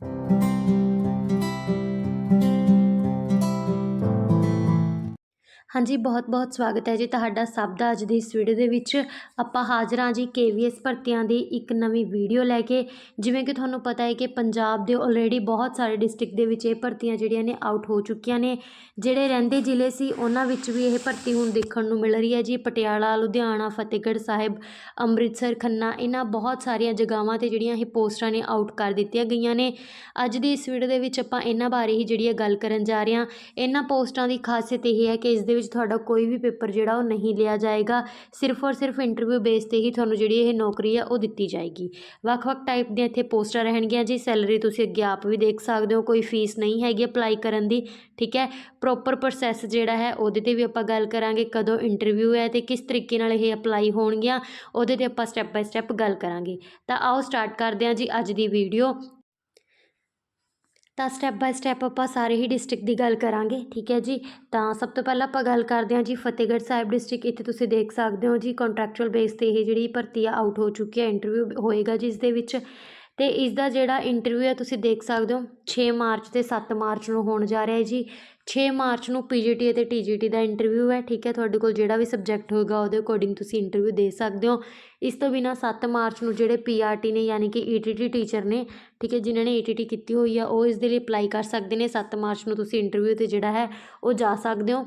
Thank you. ਹਾਂਜੀ ਬਹੁਤ-ਬਹੁਤ ਸਵਾਗਤ ਹੈ ਜੀ ਤੁਹਾਡਾ ਸਭ ਦਾ ਅੱਜ ਦੀ ਇਸ ਵੀਡੀਓ ਦੇ ਵਿੱਚ। ਆਪਾਂ ਹਾਜ਼ਰ ਹਾਂ ਜੀ ਕੇਵੀਐਸ ਭਰਤੀਆਂ ਦੀ ਇੱਕ ਨਵੀਂ ਵੀਡੀਓ ਲੈ ਕੇ। ਜਿਵੇਂ ਕਿ ਤੁਹਾਨੂੰ ਪਤਾ ਹੈ ਕਿ ਪੰਜਾਬ ਦੇ ਆਲਰੇਡੀ ਬਹੁਤ ਸਾਰੇ ਡਿਸਟ੍ਰਿਕਟ ਦੇ ਵਿੱਚ ਇਹ ਭਰਤੀਆਂ ਜਿਹੜੀਆਂ ਨੇ ਆਊਟ ਹੋ ਚੁੱਕੀਆਂ ਨੇ। ਜਿਹੜੇ ਰਹਿੰਦੇ ਜ਼ਿਲ੍ਹੇ ਸੀ, ਉਹਨਾਂ ਵਿੱਚ ਵੀ ਇਹ ਭਰਤੀ ਹੁਣ ਦੇਖਣ ਨੂੰ ਮਿਲ ਰਹੀ ਹੈ ਜੀ। ਪਟਿਆਲਾ, ਲੁਧਿਆਣਾ, ਫਤਿਹਗੜ੍ਹ ਸਾਹਿਬ, ਅੰਮ੍ਰਿਤਸਰ, ਖੰਨਾ, ਇਹਨਾਂ ਬਹੁਤ ਸਾਰੀਆਂ ਜਗ੍ਹਾਵਾਂ ਤੇ ਜਿਹੜੀਆਂ ਇਹ ਪੋਸਟਾਂ ਨੇ ਆਊਟ ਕਰ ਦਿੱਤੀਆਂ ਗਈਆਂ ਨੇ। ਅੱਜ ਦੀ ਇਸ ਵੀਡੀਓ ਦੇ ਵਿੱਚ ਆਪਾਂ ਇਹਨਾਂ ਬਾਰੇ ਹੀ ਜਿਹੜੀ ਹੈ ਗੱਲ ਕਰਨ ਜਾ ਰਹੇ ਹਾਂ। ਇਹਨਾਂ ਪੋਸਟਾਂ ਦੀ ਖਾਸੀਅਤ ਇਹ ਹੈ ਕਿ ਇਸ ਦੇ ਵਿੱਚ ਤੁਹਾਡਾ ਕੋਈ ਵੀ ਪੇਪਰ ਜਿਹੜਾ ਉਹ ਨਹੀਂ ਲਿਆ ਜਾਏਗਾ। ਸਿਰਫ ਔਰ ਸਿਰਫ ਇੰਟਰਵਿਊ ਬੇਸ ਤੇ ਹੀ ਤੁਹਾਨੂੰ ਜਿਹੜੀ ਇਹ ਨੌਕਰੀ ਆ, ਉਹ ਦਿੱਤੀ ਜਾਏਗੀ। ਵੱਖ-ਵੱਖ ਟਾਈਪ ਦੀਆਂ ਇੱਥੇ ਪੋਸਟਾਂ ਰਹਿਣਗੀਆਂ ਜੀ। ਸੈਲਰੀ ਤੁਸੀਂ ਅੱਗੇ ਆਪ ਵੀ ਦੇਖ ਸਕਦੇ ਹੋ, ਕੋਈ ਫੀਸ ਨਹੀਂ ਹੈਗੀ ਅਪਲਾਈ ਕਰਨ ਦੀ, ਠੀਕ ਹੈ? ਪ੍ਰੋਪਰ ਪ੍ਰੋਸੈਸ ਜਿਹੜਾ ਹੈ, ਉਹਦੇ ਤੇ ਵੀ ਆਪਾਂ ਗੱਲ ਕਰਾਂਗੇ ਕਦੋਂ ਇੰਟਰਵਿਊ ਹੈ ਤੇ ਕਿਸ ਤਰੀਕੇ ਨਾਲ ਇਹ ਅਪਲਾਈ ਹੋਣਗੀਆਂ, ਉਹਦੇ ਤੇ ਆਪਾਂ ਸਟੈਪ ਬਾਈ ਸਟੈਪ ਗੱਲ ਕਰਾਂਗੇ। ਤਾਂ ਆਓ ਸਟਾਰਟ ਕਰਦੇ ਹਾਂ ਜੀ ਅੱਜ ਦੀ ਵੀਡੀਓ ਤਾਂ ਸਟੈਪ ਬਾਏ ਸਟੈਪ ਆਪਾਂ ਸਾਰੇ ਹੀ ਡਿਸਟ੍ਰਿਕਟ ਦੀ ਗੱਲ ਕਰਾਂਗੇ, ਠੀਕ ਹੈ ਜੀ? ਤਾਂ ਸਭ ਤੋਂ ਪਹਿਲਾਂ ਆਪਾਂ ਗੱਲ ਕਰਦੇ ਹਾਂ ਜੀ ਫਤਿਹਗੜ੍ਹ ਸਾਹਿਬ ਡਿਸਟ੍ਰਿਕਟ ਇੱਥੇ ਤੁਸੀਂ ਦੇਖ ਸਕਦੇ ਹੋ ਜੀ ਕੰਟਰੈਕਚੁਅਲ ਬੇਸ ਤੇ ਇਹ ਜਿਹੜੀ ਭਰਤੀ ਆ ਆਊਟ ਹੋ ਚੁੱਕੀ ਹੈ ਇੰਟਰਵਿਊ ਹੋਏਗਾ ਜਿਸ ਦੇ ਵਿੱਚ। ਅਤੇ ਇਸ ਦਾ ਜਿਹੜਾ ਇੰਟਰਵਿਊ ਹੈ, ਤੁਸੀਂ ਦੇਖ ਸਕਦੇ ਹੋ, ਛੇ ਮਾਰਚ ਅਤੇ ਸੱਤ ਮਾਰਚ ਨੂੰ ਹੋਣ ਜਾ ਰਿਹਾ ਹੈ ਜੀ। ਛੇ ਮਾਰਚ ਨੂੰ ਪੀ ਜੀ ਟੀ ਅਤੇ ਟੀ ਜੀ ਟੀ ਦਾ ਇੰਟਰਵਿਊ ਹੈ, ਠੀਕ ਹੈ? ਤੁਹਾਡੇ ਕੋਲ ਜਿਹੜਾ ਵੀ ਸਬਜੈਕਟ ਹੋਏਗਾ, ਉਹਦੇ ਅਕੋਰਡਿੰਗ ਤੁਸੀਂ ਇੰਟਰਵਿਊ ਦੇ ਸਕਦੇ ਹੋ। ਇਸ ਤੋਂ ਬਿਨਾ 7 ਮਾਰਚ ਨੂੰ ਜਿਹੜੇ ਪੀ ਆਰ ਟੀ ਨੇ, ਯਾਨੀ ਕਿ ਈ ਟੀ ਟੀਚਰ ਨੇ, ਠੀਕ ਹੈ, ਜਿਨ੍ਹਾਂ ਨੇ ਏ ਟੀ ਟੀ ਕੀਤੀ ਹੋਈ ਆ, ਉਹ ਇਸ ਦੇ ਲਈ ਅਪਲਾਈ ਕਰ ਸਕਦੇ ਨੇ। 7 ਮਾਰਚ ਨੂੰ ਤੁਸੀਂ ਇੰਟਰਵਿਊ ਤੇ ਜਿਹੜਾ ਹੈ, ਉਹ ਜਾ ਸਕਦੇ ਹੋ।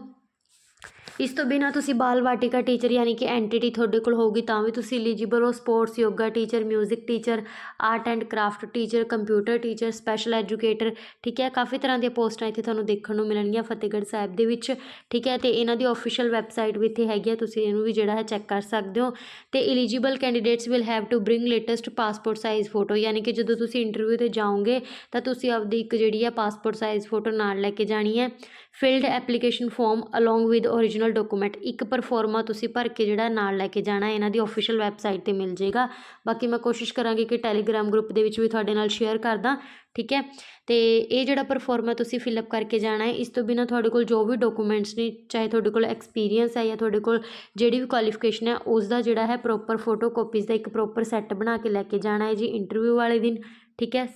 ਇਸ ਤੋਂ ਬਿਨਾਂ ਤੁਸੀਂ ਬਾਲ ਵਾਟਿਕਾ ਟੀਚਰ ਯਾਨੀ ਕਿ ਐਂਟੀਟੀ ਤੁਹਾਡੇ ਕੋਲ ਹੋਊਗੀ, ਤਾਂ ਵੀ ਤੁਸੀਂ ਇਲੀਜੀਬਲ ਹੋ। Sports yoga teacher music teacher art and craft teacher computer teacher special educator ਠੀਕ ਹੈ? ਕਾਫੀ ਤਰ੍ਹਾਂ ਦੀਆਂ ਪੋਸਟਾਂ ਇੱਥੇ ਤੁਹਾਨੂੰ ਦੇਖਣ ਨੂੰ ਮਿਲਣਗੀਆਂ ਫਤਿਹਗੜ੍ਹ ਸਾਹਿਬ ਦੇ ਵਿੱਚ, ਠੀਕ ਹੈ? ਤੇ ਇਹਨਾਂ ਦੀ ਆਫੀਸ਼ੀਅਲ ਵੈਬਸਾਈਟ ਵੀ ਇੱਥੇ ਹੈਗੀ ਆ, ਤੁਸੀਂ ਇਹਨੂੰ ਵੀ ਜਿਹੜਾ ਹੈ ਚੈੱਕ ਕਰ ਸਕਦੇ ਹੋ। ਤੇ eligible candidates will have to bring latest passport size photo ਯਾਨੀ ਕਿ ਜਦੋਂ ਤੁਸੀਂ ਇੰਟਰਵਿਊ ਤੇ ਜਾਓਗੇ, ਤਾਂ ਤੁਸੀਂ ਆਪਦੀ ਇੱਕ ਜਿਹੜੀ ਹੈ ਪਾਸਪੋਰਟ ਸਾਈਜ਼ ਫੋਟੋ ਨਾਲ ਲੈ ਕੇ ਜਾਣੀ ਹੈ। Filled application form along with original document. ਇੱਕ ਪਰਫੋਰਮਾ ਤੁਸੀਂ ਭਰ ਕੇ ਜਿਹੜਾ ਨਾਲ ਲੈ ਕੇ ਜਾਣਾ, ਇਹਨਾਂ ਦੀ ਆਫੀਸ਼ੀਅਲ ਵੈਬਸਾਈਟ ਤੇ ਮਿਲ ਜਾਏਗਾ ਬਾਕੀ ਮੈਂ ਕੋਸ਼ਿਸ਼ ਕਰਾਂਗੀ ਕਿ ਟੈਲੀਗ੍ਰਾਮ ਗਰੁੱਪ ਦੇ ਵਿੱਚ ਵੀ ਤੁਹਾਡੇ ਨਾਲ ਸ਼ੇਅਰ ਕਰਦਾ, ਠੀਕ ਹੈ? ਤੇ ਇਹ ਜਿਹੜਾ ਪਰਫੋਰਮਾ ਤੁਸੀਂ ਫਿਲਅਪ ਕਰਕੇ ਜਾਣਾ ਹੈ, ਇਸ ਤੋਂ ਬਿਨਾ ਤੁਹਾਡੇ ਕੋਲ ਜੋ ਵੀ ਡਾਕੂਮੈਂਟਸ ਨੇ, ਚਾਹੇ ਤੁਹਾਡੇ ਕੋਲ ਐਕਸਪੀਰੀਅੰਸ ਹੈ ਜਾਂ ਤੁਹਾਡੇ ਕੋਲ ਜਿਹੜੀ ਵੀ ਕੁਆਲੀਫਿਕੇਸ਼ਨ ਹੈ ਉਸ ਦਾ ਜਿਹੜਾ ਹੈ ਪ੍ਰੋਪਰ ਫੋਟੋ ਕਾਪੀਜ਼ ਦਾ ਇੱਕ ਪ੍ਰੋਪਰ ਸੈੱਟ ਬਣਾ ਕੇ ਲੈ ਕੇ ਜਾਣਾ ਹੈ ਜੀ ਇੰਟਰਵਿਊ ਵਾਲੇ ਦਿਨ, ਠੀਕ ਹੈ?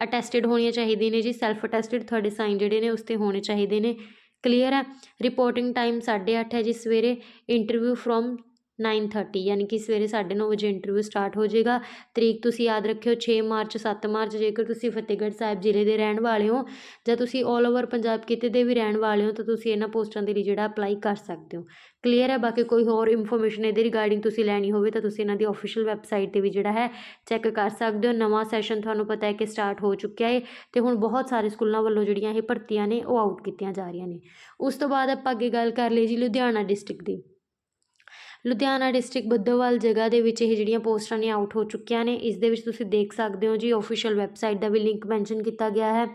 ਅਟੈਸਟਡ ਹੋਣੀਆਂ ਚਾਹੀਦੀਆਂ ਨੇ ਜੀ ਸੈਲਫ ਅਟੈਸਟਡ ਤੁਹਾਡੇ ਸਾਈਨ ਜਿਹੜੇ ਨੇ ਉਸ 'ਤੇ ਹੋਣੇ ਚਾਹੀਦੇ ਨੇ। ਕਲੀਅਰ ਹੈ ਰਿਪੋਰਟਿੰਗ ਟਾਈਮ 8:30 ਹੈ ਜੀ ਸਵੇਰੇ। ਇੰਟਰਵਿਊ ਫਰੋਮ 9:30 ਯਾਨੀ ਕਿ ਸਵੇਰੇ 9:30 ਵਜੇ ਇੰਟਰਵਿਊ ਸਟਾਰਟ ਹੋ ਜਾਏਗਾ। ਤਰੀਕ ਤੁਸੀਂ ਯਾਦ ਰੱਖਿਓ 6 ਮਾਰਚ 7 ਮਾਰਚ, ਜੇਕਰ ਤੁਸੀਂ ਫਤਿਹਗੜ੍ਹ ਸਾਹਿਬ ਜ਼ਿਲ੍ਹੇ ਦੇ ਰਹਿਣ ਵਾਲੇ ਹੋ, ਜਾਂ ਤੁਸੀਂ 올 ਓਵਰ ਪੰਜਾਬ ਕਿਤੇ ਦੇ ਵੀ ਰਹਿਣ ਵਾਲੇ ਹੋ, ਤਾਂ ਤੁਸੀਂ ਇਹਨਾਂ ਪੋਸਟਾਂ ਦੇ ਲਈ ਜਿਹੜਾ ਅਪਲਾਈ ਕਰ ਸਕਦੇ ਹੋ। ਕਲੀਅਰ ਹੈ? ਬਾਕੀ ਕੋਈ ਹੋਰ ਇਨਫੋਰਮੇਸ਼ਨ ਇਹਦੇ ਰਿਗਾਰਡਿੰਗ ਤੁਸੀਂ ਲੈਣੀ ਹੋਵੇ, ਤਾਂ ਤੁਸੀਂ ਇਹਨਾਂ ਦੀ ਆਫੀਸ਼ੀਅਲ ਵੈਬਸਾਈਟ ਤੇ ਵੀ ਜਿਹੜਾ ਹੈ ਚੈੱਕ ਕਰ ਸਕਦੇ ਹੋ। ਨਵਾਂ ਸੈਸ਼ਨ ਤੁਹਾਨੂੰ ਪਤਾ ਹੈ ਕਿ ਸਟਾਰਟ ਹੋ ਚੁੱਕਿਆ ਹੈ ਤੇ ਹੁਣ ਬਹੁਤ ਸਾਰੇ ਸਕੂਲਾਂ ਵੱਲੋਂ ਜਿਹੜੀਆਂ ਇਹ ਭਰਤੀਆਂ ਨੇ, ਉਹ ਆਊਟ ਕੀਤੀਆਂ ਜਾ ਰਹੀਆਂ ਨੇ। ਉਸ ਤੋਂ ਬਾਅਦ ਆਪਾਂ ਅੱਗੇ ਗੱਲ ਕਰ ਲਈ ਜੀ ਲੁਧਿਆਣਾ ਡਿਸਟ੍ਰਿਕਟ ਦੀ। ਲੁਧਿਆਣਾ ਡਿਸਟ੍ਰਿਕਟ ਬੱਦੋਵਾਲ ਜਗ੍ਹਾ ਦੇ ਵਿੱਚ ਇਹ ਜਿਹੜੀਆਂ ਪੋਸਟਾਂ ਨੇ ਆਊਟ ਹੋ ਚੁੱਕੀਆਂ ਨੇ, ਇਸ ਦੇ ਵਿੱਚ ਤੁਸੀਂ ਦੇਖ ਸਕਦੇ ਹੋ ਜੀ ਆਫੀਸ਼ੀਅਲ ਵੈਬਸਾਈਟ ਦਾ ਵੀ ਲਿੰਕ ਮੈਂਸ਼ਨ ਕੀਤਾ ਗਿਆ ਹੈ।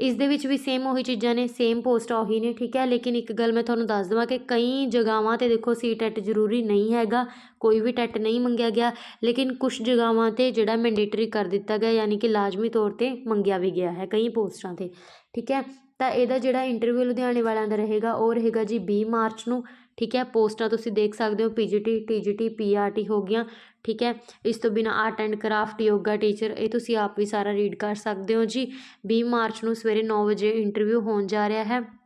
ਇਸ ਦੇ ਵਿੱਚ ਵੀ ਸੇਮ ਉਹੀ ਚੀਜ਼ਾਂ ਨੇ ਸੇਮ ਪੋਸਟ ਉਹੀ ਨੇ, ਠੀਕ ਹੈ? ਲੇਕਿਨ ਇੱਕ ਗੱਲ ਮੈਂ ਤੁਹਾਨੂੰ ਦੱਸ ਦੇਵਾਂ ਕਿ ਕਈ ਜਗ੍ਹਾਵਾਂ ਤੇ ਦੇਖੋ ਸੀ ਟੈਟ ਜ਼ਰੂਰੀ ਨਹੀਂ ਹੈਗਾ, ਕੋਈ ਵੀ ਟੈਟ ਨਹੀਂ ਮੰਗਿਆ ਗਿਆ, ਲੇਕਿਨ ਕੁਝ ਜਗ੍ਹਾਵਾਂ ਤੇ ਜਿਹੜਾ ਮੈਂਡੇਟਰੀ ਕਰ ਦਿੱਤਾ ਗਿਆ, ਯਾਨੀ ਕਿ ਲਾਜ਼ਮੀ ਤੌਰ ਤੇ ਮੰਗਿਆ ਵੀ ਗਿਆ ਹੈ ਕਈ ਪੋਸਟਾਂ ਤੇ, ਠੀਕ ਹੈ? ਤਾਂ ਇਹਦਾ ਜਿਹੜਾ ਇੰਟਰਵਿਊ ਲੁਧਿਆਣੇ ਵਾਲਿਆਂ ਦਾ ਰਹੇਗਾ, ਉਹ ਰਹੇਗਾ ਜੀ ਵੀਹ ਮਾਰਚ ਨੂੰ, ਠੀਕ ਹੈ? ਪੋਸਟਾਂ ਤੁਸੀਂ ਦੇਖ ਸਕਦੇ ਹੋ ਪੀਜੀਟੀ ਟੀਜੀਟੀ ਪੀਆਰਟੀ ਹੋ ਗਈਆਂ, ਠੀਕ ਹੈ? ਇਸ ਤੋਂ ਬਿਨਾ art and craft, yoga teacher, ਇਹ ਤੁਸੀਂ ਆਪ ਵੀ ਸਾਰਾ ਰੀਡ ਕਰ ਸਕਦੇ ਹੋ ਜੀ। 20 ਮਾਰਚ ਨੂੰ ਸਵੇਰੇ 9 ਵਜੇ ਇੰਟਰਵਿਊ ਹੋਣ ਜਾ ਰਿਹਾ ਹੈ।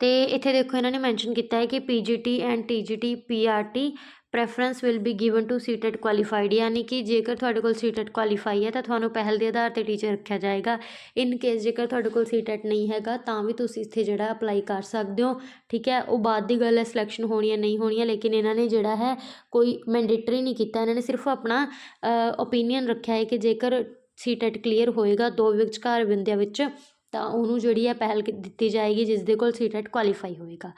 ਅਤੇ ਇੱਥੇ ਦੇਖੋ ਇਹਨਾਂ ਨੇ ਮੈਂਸ਼ਨ ਕੀਤਾ ਹੈ ਕਿ P G T and T G T P R T preference will be given to CTET qualified ਯਾਨੀ ਕਿ ਜੇਕਰ ਤੁਹਾਡੇ ਕੋਲ ਸੀਟਡ ਕੁਆਲੀਫਾਈ ਹੈ ਤਾਂ ਤੁਹਾਨੂੰ ਪਹਿਲ ਦੇ ਆਧਾਰ ਤੇ ਟੀਚਰ ਰੱਖਿਆ ਜਾਏਗਾ। ਇਨ ਕੇਸ ਜੇਕਰ ਤੁਹਾਡੇ ਕੋਲ ਸੀਟਡ ਨਹੀਂ ਹੈਗਾ, ਤਾਂ ਵੀ ਤੁਸੀਂ ਇੱਥੇ ਜਿਹੜਾ ਅਪਲਾਈ ਕਰ ਸਕਦੇ ਹੋ, ਠੀਕ ਹੈ? ਉਹ ਬਾਅਦ ਦੀ ਗੱਲ ਹੈ ਸਿਲੈਕਸ਼ਨ ਹੋਣੀ ਹੈ, ਨਹੀਂ ਹੋਣੀ ਹੈ, ਲੇਕਿਨ ਇਹਨਾਂ ਨੇ ਜਿਹੜਾ ਹੈ, ਕੋਈ ਮੈਂਡੇਟਰੀ ਨਹੀਂ ਕੀਤਾ। ਇਹਨਾਂ ਨੇ ਸਿਰਫ ਆਪਣਾ ਓਪੀਨੀਅਨ ਰੱਖਿਆ ਹੈ ਕਿ ਜੇਕਰ ਸੀਟਡ ਕਲੀਅਰ ਹੋਏਗਾ ਦੋ ਵਿਚਕਾਰ ਬਿੰਦਿਆਂ ਵਿੱਚ ਤਾਂ ਉਹਨੂੰ ਜਿਹੜੀ ਹੈ ਪਹਿਲ ਦਿੱਤੀ ਜਾਏਗੀ ਜਿਸ ਦੇ ਕੋਲ ਸੀਟਡ ਕੁਆਲੀਫਾਈ ਹੋਏਗਾ।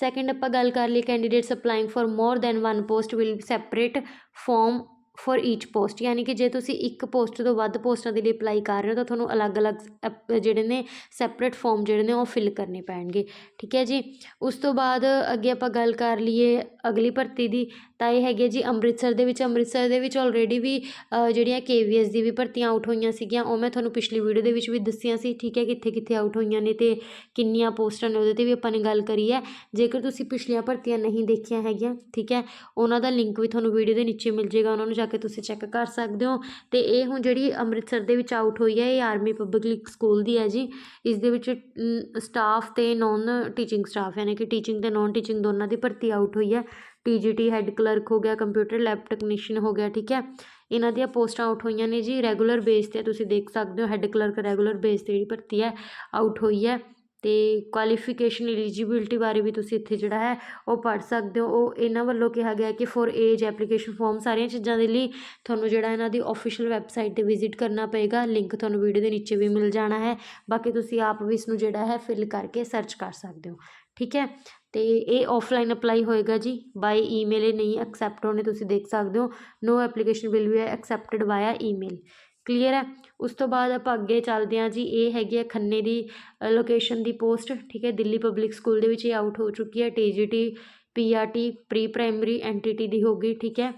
ਸੈਕਿੰਡ ਆਪਾਂ ਗੱਲ ਕਰ ਲਈਏ candidates applying for more than one post will separate form for each post ਯਾਨੀ ਕਿ ਜੇ ਤੁਸੀਂ ਇੱਕ ਪੋਸਟ ਤੋਂ ਵੱਧ ਪੋਸਟਾਂ ਦੇ ਲਈ ਅਪਲਾਈ ਕਰ ਰਹੇ ਹੋ ਤਾਂ ਤੁਹਾਨੂੰ ਅਲੱਗ-ਅਲੱਗ ਜਿਹੜੇ ਨੇ ਸੈਪਰੇਟ ਫਾਰਮ ਜਿਹੜੇ ਨੇ ਉਹ ਫਿਲ ਕਰਨੇ ਪੈਣਗੇ। ਠੀਕ ਹੈ ਜੀ? ਉਸ ਤੋਂ ਬਾਅਦ ਅੱਗੇ ਆਪਾਂ ਗੱਲ ਕਰ ਲਈਏ ਅਗਲੀ ਭਰਤੀ ਦੀ। ਤਾਂ ਇਹ ਹੈਗੇ ਜੀ ਅੰਮ੍ਰਿਤਸਰ ਦੇ ਵਿੱਚ, ਅੰਮ੍ਰਿਤਸਰ ਦੇ ਵਿੱਚ ਆਲਰੇਡੀ ਵੀ ਜਿਹੜੀਆਂ ਕੇ ਵੀ ਕੇਵੀਐਸ ਦੀ ਵੀ ਭਰਤੀਆਂ ਆਊਟ ਹੋਈਆਂ ਸੀਗੀਆਂ, ਉਹ ਮੈਂ ਤੁਹਾਨੂੰ ਪਿਛਲੀ ਵੀਡੀਓ ਦੇ ਵਿੱਚ ਵੀ ਦੱਸੀਆਂ ਸੀ, ਠੀਕ ਹੈ ਕਿੱਥੇ ਕਿੱਥੇ ਆਊਟ ਹੋਈਆਂ ਨੇ ਤੇ ਕਿੰਨੀਆਂ ਪੋਸਟਾਂ ਨੇ ਉਹਦੇ ਤੇ ਵੀ ਆਪਾਂ ਨੇ ਗੱਲ ਕਰੀ ਹੈ। ਜੇਕਰ ਤੁਸੀਂ ਪਿਛਲੀਆਂ ਭਰਤੀਆਂ ਨਹੀਂ ਦੇਖੀਆਂ ਹੈਗੀਆਂ, ਠੀਕ ਹੈ, ਉਹਨਾਂ ਦਾ ਲਿੰਕ ਵੀ ਤੁਹਾਨੂੰ ਵੀਡੀਓ ਦੇ ਨੀਚੇ ਮਿਲ ਜਾਏਗਾ, ਉਹਨਾਂ ਨੂੰ ਜਾ ਕੇ ਤੁਸੀਂ ਚੈੱਕ ਕਰ ਸਕਦੇ ਹੋ। ਤੇ ਇਹ ਹੁਣ ਜਿਹੜੀ ਅੰਮ੍ਰਿਤਸਰ ਦੇ ਵਿੱਚ ਆਊਟ ਹੋਈ ਹੈ, ਇਹ ਆਰਮੀ ਪਬਲਿਕ ਸਕੂਲ ਦੀ ਹੈ ਜੀ। ਇਸ ਦੇ ਵਿੱਚ ਸਟਾਫ ਤੇ ਨੌਨ ਟੀਚਿੰਗ ਸਟਾਫ ਯਾਨੀ ਕਿ ਟੀਚਿੰਗ ਤੇ ਨੌਨ ਟੀਚਿੰਗ ਦੋਨਾਂ ਦੀ ਭਰਤੀ ਆਊਟ ਹੋਈ ਹੈ। T G T head clerk ਹੋ ਗਿਆ, ਕੰਪਿਊਟਰ ਲੈਬ ਟੈਕਨੀਸ਼ੀਅਨ ਹੋ ਗਿਆ, ਠੀਕ ਹੈ। ਇਹਨਾਂ ਦੀਆਂ ਪੋਸਟਾਂ ਆਊਟ ਹੋਈਆਂ ਨੇ ਜੀ, ਰੈਗੂਲਰ ਬੇਸ ਤੇ ਤੁਸੀਂ ਦੇਖ ਸਕਦੇ ਹੋ, ਹੈੱਡ ਕਲਰਕ ਰੈਗੂਲਰ ਬੇਸ ਤੇ ਜਿਹੜੀ ਭਰਤੀ ਹੈ, ਆਊਟ ਹੋਈ ਹੈ। ਤੇ ਕੁਆਲੀਫਿਕੇਸ਼ਨ ਐਲੀਜੀਬਿਲਟੀ ਬਾਰੇ ਵੀ ਤੁਸੀਂ ਇੱਥੇ ਜਿਹੜਾ ਹੈ, ਉਹ ਪੜ੍ਹ ਸਕਦੇ ਹੋ। ਉਹ ਇਹਨਾਂ ਵੱਲੋਂ ਕਿਹਾ ਗਿਆ ਕਿ ਫॉर ਏਜ ਐਪਲੀਕੇਸ਼ਨ ਫਾਰਮ ਸਾਰੀਆਂ ਚੀਜ਼ਾਂ ਦੇ ਲਈ ਤੁਹਾਨੂੰ ਜਿਹੜਾ ਇਹਨਾਂ ਦੀ ਆਫੀਸ਼ੀਅਲ ਵੈਬਸਾਈਟ ਤੇ ਵਿਜ਼ਿਟ ਕਰਨਾ ਪਏਗਾ। ਲਿੰਕ ਤੁਹਾਨੂੰ ਵੀਡੀਓ ਦੇ ਨੀਚੇ ਵੀ ਮਿਲ ਜਾਣਾ ਹੈ। ਬਾਕੀ ਤੁਸੀਂ ਆਪ ਵੀ ਇਸ ਨੂੰ ਜਿਹੜਾ ਹੈ ਫਿਲ ਕਰਕੇ ਸਰਚ ਕਰ ਸਕਦੇ ਹੋ, ਠੀਕ ਹੈ। ਅਤੇ ਇਹ ਔਫਲਾਈਨ ਅਪਲਾਈ ਹੋਏਗਾ ਜੀ। ਬਾਏ ਈਮੇਲ ਇਹ ਨਹੀਂ ਐਕਸੈਪਟ ਹੋਣੇ, ਤੁਸੀਂ ਦੇਖ ਸਕਦੇ ਹੋ। No application will be accepted via email clear ਹੈ? ਉਸ ਤੋਂ ਬਾਅਦ ਆਪਾਂ ਅੱਗੇ ਚੱਲਦੇ ਹਾਂ ਜੀ। ਇਹ ਹੈਗੀ ਹੈ ਖੰਨੇ ਦੀ ਲੋਕੇਸ਼ਨ ਦੀ ਪੋਸਟ ਠੀਕ ਹੈ? ਦਿੱਲੀ ਪਬਲਿਕ ਸਕੂਲ ਦੇ ਵਿੱਚ ਇਹ ਆਊਟ ਹੋ ਚੁੱਕੀ ਹੈ। TGT PRT pre primary NTT ਦੀ ਹੋਗੀ ਠੀਕ ਹੈ?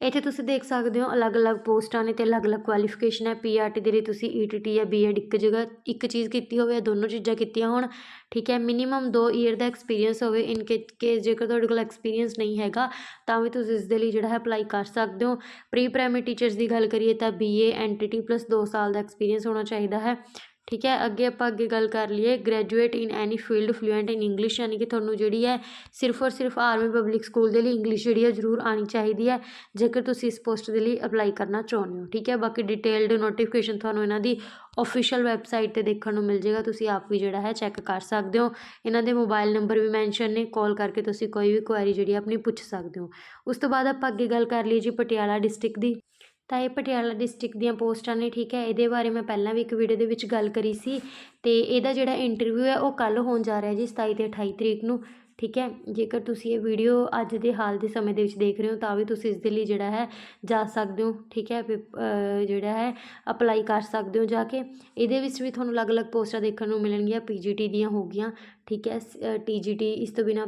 ਇੱਥੇ ਤੁਸੀਂ ਦੇਖ ਸਕਦੇ ਹੋ ਅਲੱਗ-ਅਲੱਗ ਪੋਸਟਾਂ ਨੇ ਤੇ ਅਲੱਗ-ਅਲੱਗ ਕੁਆਲੀਫਿਕੇਸ਼ਨ ਹੈ ਪੀਆਰਟੀ ਦੇ ਲਈ ਤੁਸੀਂ ਈਟੀਟੀ ਜਾਂ ਬੀਐਡ ਇੱਕ ਜਗ੍ਹਾ, ਇੱਕ ਚੀਜ਼ ਕੀਤੀ ਹੋਵੇ ਜਾਂ ਦੋਨੋਂ ਚੀਜ਼ਾਂ ਕੀਤੀਆਂ ਹੋਣ, ਠੀਕ ਹੈ? ਮਿਨੀਮਮ 2 ਈਅਰ ਦਾ ਐਕਸਪੀਰੀਅੰਸ ਹੋਵੇ ਇਨ ਕੇਸ ਜੇਕਰ ਤੁਹਾਡੇ ਕੋਲ ਐਕਸਪੀਰੀਅੰਸ ਨਹੀਂ ਹੈਗਾ, ਤਾਂ ਵੀ ਤੁਸੀਂ ਇਸ ਦੇ ਲਈ ਜਿਹੜਾ ਹੈ ਅਪਲਾਈ ਕਰ ਸਕਦੇ ਹੋ। ਪ੍ਰੀ ਪ੍ਰਾਇਮਰੀ ਟੀਚਰਸ ਦੀ ਗੱਲ ਕਰੀਏ ਤਾਂ ਬੀਏ ਐਨਟੀਟੀ ਪਲੱਸ 2 ਸਾਲ ਦਾ ਐਕਸਪੀਰੀਅੰਸ ਹੋਣਾ ਚਾਹੀਦਾ ਹੈ। ਠੀਕ ਹੈ, ਅੱਗੇ ਆਪਾਂ ਅੱਗੇ ਗੱਲ ਕਰ ਲਈਏ। Graduate in any field fluent in English ਯਾਨੀ ਕਿ ਤੁਹਾਨੂੰ ਜਿਹੜੀ ਹੈ, ਸਿਰਫ ਔਰ ਸਿਰਫ ਆਰਮੀ ਪਬਲਿਕ ਸਕੂਲ ਦੇ ਲਈ ਇੰਗਲਿਸ਼ ਜਿਹੜੀ ਹੈ ਜ਼ਰੂਰ ਆਣੀ ਚਾਹੀਦੀ ਹੈ, ਜੇਕਰ ਤੁਸੀਂ ਇਸ ਪੋਸਟ ਦੇ ਲਈ ਅਪਲਾਈ ਕਰਨਾ ਚਾਹੁੰਦੇ ਹੋ। ਠੀਕ ਹੈ, ਬਾਕੀ ਡਿਟੇਲਡ ਨੋਟੀਫਿਕੇਸ਼ਨ ਤੁਹਾਨੂੰ ਇਹਨਾਂ ਦੀ ਆਫੀਸ਼ੀਅਲ ਵੈਬਸਾਈਟ ਤੇ ਦੇਖਣ ਨੂੰ ਮਿਲ ਜਾਏਗਾ। ਤੁਸੀਂ ਆਪ ਵੀ ਜਿਹੜਾ ਹੈ ਚੈੱਕ ਕਰ ਸਕਦੇ ਹੋ। ਇਹਨਾਂ ਦੇ ਮੋਬਾਈਲ ਨੰਬਰ ਵੀ ਮੈਂਸ਼ਨ ਨੇ ਕਾਲ ਕਰਕੇ ਤੁਸੀਂ ਕੋਈ ਵੀ ਕੁਐਰੀ ਜਿਹੜੀ ਆਪਣੀ ਪੁੱਛ ਸਕਦੇ ਹੋ। ਉਸ ਤੋਂ ਬਾਅਦ ਆਪਾਂ ਅੱਗੇ ਗੱਲ ਕਰ ਲਈਏ ਜੀ ਪਟਿਆਲਾ ਡਿਸਟ੍ਰਿਕਟ ਦੀ। ਤਾਂ ਇਹ ਪਟਿਆਲਾ ਡਿਸਟ੍ਰਿਕਟ ਦੀਆਂ ਪੋਸਟਾਂ ਨੇ, ਠੀਕ ਹੈ? ਇਹਦੇ ਬਾਰੇ ਮੈਂ ਪਹਿਲਾਂ ਵੀ ਇੱਕ ਵੀਡੀਓ ਦੇ ਵਿੱਚ ਗੱਲ ਕਰੀ ਸੀ ਅਤੇ ਇਹਦਾ ਜਿਹੜਾ ਇੰਟਰਵਿਊ ਹੈ ਉਹ ਕੱਲ੍ਹ ਹੋਣ ਜਾ ਰਿਹਾ ਜੀ, ਸਤਾਈ ਅਤੇ ਅਠਾਈ ਤਰੀਕ ਨੂੰ, ਠੀਕ ਹੈ? ਜੇਕਰ ਤੁਸੀਂ ਇਹ ਵੀਡੀਓ ਅੱਜ ਦੇ ਹਾਲ ਦੇ ਸਮੇਂ ਦੇ ਵਿੱਚ ਦੇਖ ਰਹੇ ਹੋ, ਤਾਂ ਵੀ ਤੁਸੀਂ ਇਸ ਦੇ ਲਈ ਜਿਹੜਾ ਹੈ ਜਾ ਸਕਦੇ ਹੋ, ਠੀਕ ਹੈ? ਜਿਹੜਾ ਹੈ ਅਪਲਾਈ ਕਰ ਸਕਦੇ ਹੋ ਜਾ ਕੇ। ਇਹਦੇ ਵਿੱਚ ਵੀ ਤੁਹਾਨੂੰ ਅਲੱਗ-ਅਲੱਗ ਪੋਸਟਾਂ ਦੇਖਣ ਨੂੰ ਮਿਲਣਗੀਆਂ ਪੀਜੀਟੀ ਦੀਆਂ ਹੋ ਗਈਆਂ ਠੀਕ ਹੈ ਟੀ ਜੀ ਟੀ ਇਸ ਤੋਂ ਬਿਨਾ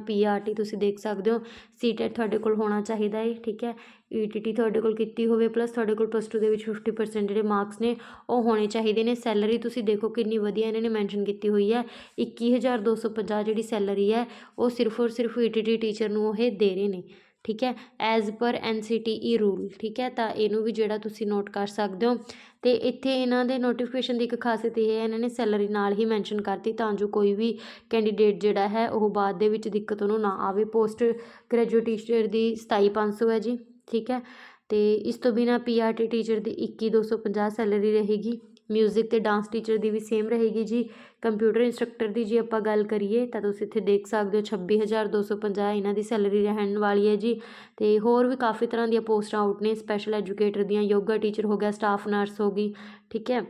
ਟੀ ਤੁਸੀਂ ਦੇਖ ਸਕਦੇ ਹੋ। ਸੀ ਸੀਟੈਟ ਤੁਹਾਡੇ ਕੋਲ ਹੋਣਾ ਚਾਹੀਦਾ ਹੈ, ਠੀਕ ਹੈ। ਈ ਟੀ ਤੁਹਾਡੇ ਕੋਲ ਕੀਤੀ ਹੋਵੇ ਪਲੱਸ ਤੁਹਾਡੇ ਕੋਲ ਪਲੱਸ 2 ਦੇ ਵਿੱਚ 50% ਜਿਹੜੇ ਮਾਰਕਸ ਨੇ, ਉਹ ਹੋਣੇ ਚਾਹੀਦੇ ਨੇ। ਸੈਲਰੀ ਤੁਸੀਂ ਦੇਖੋ ਕਿੰਨੀ ਵਧੀਆ ਇਹਨਾਂ ਨੇ ਮੈਂਸ਼ਨ ਕੀਤੀ ਹੋਈ ਹੈ। 21250 ਜਿਹੜੀ ਸੈਲਰੀ ਹੈ, ਉਹ ਸਿਰਫ ਔਰ ਸਿਰਫ ਈਟੀਟੀ ਟੀਚਰ ਨੂੰ ਉਹ ਦੇ ਰਹੇ ਨੇ। ਠੀਕ ਹੈ? As per N C T E rule ਠੀਕ ਹੈ? ਤਾਂ ਇਹਨੂੰ ਵੀ ਜਿਹੜਾ ਤੁਸੀਂ ਨੋਟ ਕਰ ਸਕਦੇ ਹੋ। ਤੇ ਇੱਥੇ ਇਹਨਾਂ ਦੇ ਨੋਟੀਫਿਕੇਸ਼ਨ ਦੀ ਇੱਕ ਖਾਸੀਅਤ ਇਹ ਹੈ, ਇਹਨਾਂ ਨੇ ਸੈਲਰੀ ਨਾਲ ਹੀ ਮੈਂਸ਼ਨ ਕਰਤੀ, ਤਾਂ ਜੋ ਕੋਈ ਵੀ ਕੈਂਡੀਡੇਟ ਜਿਹੜਾ ਹੈ, ਉਹ ਬਾਅਦ ਦੇ ਵਿੱਚ ਦਿੱਕਤ ਉਹਨੂੰ ਨਾ ਆਵੇ। ਪੋਸਟ ਗ੍ਰੈਜੂਏਟ ਟੀਚਰ ਦੀ 27500 ਹੈ ਜੀ, ਠੀਕ ਹੈ? ਤੇ ਇਸ ਤੋਂ ਬਿਨਾ ਪੀਆਰਟੀ ਟੀਚਰ ਦੀ 21250 ਸੈਲਰੀ ਰਹੇਗੀ। ਮਿਊਜ਼ਿਕ ਤੇ ਡਾਂਸ ਟੀਚਰ ਦੀ ਵੀ ਸੇਮ ਰਹੇਗੀ ਜੀ। ਕੰਪਿਊਟਰ ਇੰਸਟ੍ਰਕਟਰ ਦੀ ਜੇ ਆਪਾਂ ਗੱਲ ਕਰੀਏ, ਤਾਂ ਤੁਸੀਂ ਇੱਥੇ ਦੇਖ ਸਕਦੇ ਹੋ 26250 ਇਹਨਾਂ ਦੀ ਸੈਲਰੀ ਰਹਿਣ ਵਾਲੀ ਹੈ ਜੀ। ਤੇ ਹੋਰ ਵੀ ਕਾਫੀ ਤਰ੍ਹਾਂ ਦੀਆਂ ਪੋਸਟਾਂ ਆਊਟ ਨੇ ਸਪੈਸ਼ਲ ਐਜੂਕੇਟਰ ਦੀਆਂ ਯੋਗਾ ਟੀਚਰ ਹੋ ਗਿਆ ਸਟਾਫ ਨਰਸ ਹੋ ਗਈ, ਠੀਕ ਹੈ।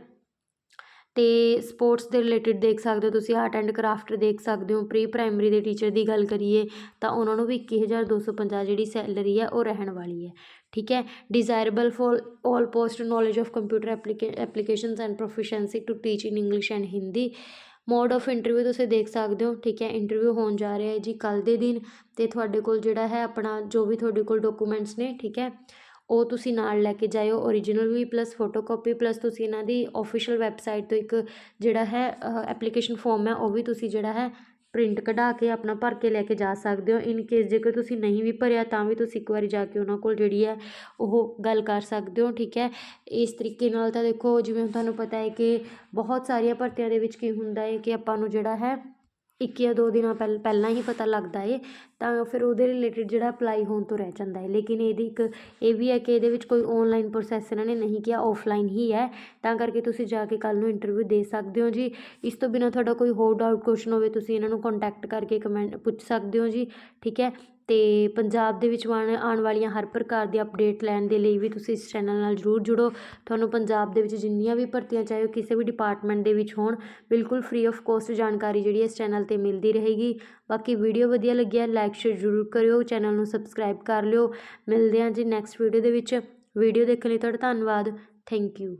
ਤੇ ਸਪੋਰਟਸ ਦੇ ਰਿਲੇਟਡ ਦੇਖ ਸਕਦੇ ਹੋ ਤੁਸੀਂ ਆਰਟ ਐਂਡ ਕਰਾਫਟ ਦੇਖ ਸਕਦੇ ਹੋ। ਪ੍ਰੀ ਪ੍ਰਾਇਮਰੀ ਦੇ ਟੀਚਰ ਦੀ ਗੱਲ ਕਰੀਏ, ਤਾਂ ਉਹਨਾਂ ਨੂੰ ਵੀ 21250 ਜਿਹੜੀ ਸੈਲਰੀ ਹੈ, ਉਹ ਰਹਿਣ ਵਾਲੀ ਹੈ। ਠੀਕ ਹੈ desirable for all post knowledge of computer applications and proficiency to teach in English and Hindi mode of interview ਤੁਸੀਂ ਦੇਖ ਸਕਦੇ ਹੋ, ਠੀਕ ਹੈ ਇੰਟਰਵਿਊ ਹੋਣ ਜਾ ਰਿਹਾ ਹੈ ਜੀ ਕੱਲ ਦੇ ਦਿਨ ਤੇ ਤੁਹਾਡੇ ਕੋਲ ਜਿਹੜਾ ਹੈ ਆਪਣਾ ਜੋ ਵੀ ਤੁਹਾਡੇ ਕੋਲ ਡਾਕੂਮੈਂਟਸ ਨੇ, ਠੀਕ ਹੈ, ਉਹ ਤੁਸੀਂ ਨਾਲ ਲੈ ਕੇ ਜਾਇਓ। ਓਰੀਜਨਲ ਵੀ ਪਲੱਸ ਫੋਟੋਕਾਪੀ ਪਲੱਸ ਤੁਸੀਂ ਇਹਨਾਂ ਦੀ ਆਫੀਸ਼ੀਅਲ ਵੈਬਸਾਈਟ ਤੋਂ ਇੱਕ ਜਿਹੜਾ ਹੈ ਐਪਲੀਕੇਸ਼ਨ ਫਾਰਮ ਹੈ, ਉਹ ਵੀ ਤੁਸੀਂ ਜਿਹੜਾ ਹੈ ਪ੍ਰਿੰਟ ਕਢਾ ਕੇ ਆਪਣਾ ਭਰ ਕੇ ਲੈ ਕੇ ਜਾ ਸਕਦੇ ਹੋ। ਇਨ ਕੇਸ ਜੇਕਰ ਤੁਸੀਂ ਨਹੀਂ ਵੀ ਭਰਿਆ, ਤਾਂ ਵੀ ਤੁਸੀਂ ਇੱਕ ਵਾਰੀ ਜਾ ਕੇ ਉਹਨਾਂ ਕੋਲ ਜਿਹੜੀ ਹੈ, ਉਹ ਗੱਲ ਕਰ ਸਕਦੇ ਹੋ, ਠੀਕ ਹੈ? ਇਸ ਤਰੀਕੇ ਨਾਲ ਤਾਂ ਦੇਖੋ, ਜਿਵੇਂ ਤੁਹਾਨੂੰ ਪਤਾ ਹੈ ਕਿ ਬਹੁਤ ਸਾਰੀਆਂ ਭਰਤੀਆਂ ਦੇ ਵਿੱਚ ਕੀ ਹੁੰਦਾ ਹੈ ਕਿ ਆਪਾਂ ਨੂੰ ਜਿਹੜਾ ਹੈ ਇੱਕ ਜਾਂ ਦੋ ਦਿਨਾਂ ਪਹਿਲ, ਪਹਿਲਾਂ ਹੀ ਪਤਾ ਲੱਗਦਾ ਏ, ਤਾਂ ਫਿਰ ਉਹਦੇ ਰਿਲੇਟਿਡ ਜਿਹੜਾ ਅਪਲਾਈ ਹੋਣ ਤੋਂ ਰਹਿ ਜਾਂਦਾ ਹੈ ਲੇਕਿਨ ਇਹਦੀ ਇੱਕ, ਇਹ ਵੀ ਹੈ ਕਿ ਇਹਦੇ ਵਿੱਚ ਕੋਈ ਔਨਲਾਈਨ ਪ੍ਰੋਸੈਸ ਇਹਨਾਂ ਨੇ ਨਹੀਂ ਕਿਹਾ ਔਫਲਾਈਨ ਹੀ ਹੈ। ਤਾਂ ਕਰਕੇ ਤੁਸੀਂ ਜਾ ਕੇ ਕੱਲ ਨੂੰ ਇੰਟਰਵਿਊ ਦੇ ਸਕਦੇ ਹੋ ਜੀ। ਇਸ ਤੋਂ ਬਿਨਾ ਤੁਹਾਡਾ ਕੋਈ ਹੋਰ ਡਾਊਟ ਕੁਐਸਚਨ ਹੋਵੇ, ਤੁਸੀਂ ਇਹਨਾਂ ਨੂੰ ਕੰਟੈਕਟ ਕਰਕੇ ਕਮੈਂਟ ਪੁੱਛ ਸਕਦੇ ਹੋ ਜੀ, ਠੀਕ ਹੈ? ਅਤੇ ਪੰਜਾਬ ਦੇ ਵਿੱਚ ਆਉਣ ਆਉਣ ਵਾਲੀਆਂ ਹਰ ਪ੍ਰਕਾਰ ਦੀ ਅਪਡੇਟ ਲੈਣ ਦੇ ਲਈ ਵੀ ਤੁਸੀਂ ਇਸ ਚੈਨਲ ਨਾਲ ਜ਼ਰੂਰ ਜੁੜੋ। ਤੁਹਾਨੂੰ ਪੰਜਾਬ ਦੇ ਵਿੱਚ ਜਿੰਨੀਆਂ ਵੀ ਭਰਤੀਆਂ ਚਾਹੇ ਉਹ ਕਿਸੇ ਵੀ ਡਿਪਾਰਟਮੈਂਟ ਦੇ ਵਿੱਚ ਹੋਣ, ਬਿਲਕੁਲ ਫਰੀ ਆਫ ਕੋਸਟ ਜਾਣਕਾਰੀ ਜਿਹੜੀ ਇਸ ਚੈਨਲ ਤੇ ਮਿਲਦੀ ਰਹੇਗੀ। ਬਾਕੀ ਵੀਡੀਓ ਵਧੀਆ ਲੱਗਿਆ ਲਾਈਕ ਸ਼ੇਅਰ ਜ਼ਰੂਰ ਕਰਿਓ ਚੈਨਲ ਨੂੰ ਸਬਸਕ੍ਰਾਈਬ ਕਰ ਲਿਓ। ਮਿਲਦੇ ਹਾਂ ਜੀ ਨੈਕਸਟ ਵੀਡੀਓ ਦੇ ਵਿੱਚ। ਵੀਡੀਓ ਦੇਖਣ ਲਈ ਤੁਹਾਡਾ ਧੰਨਵਾਦ। Thank you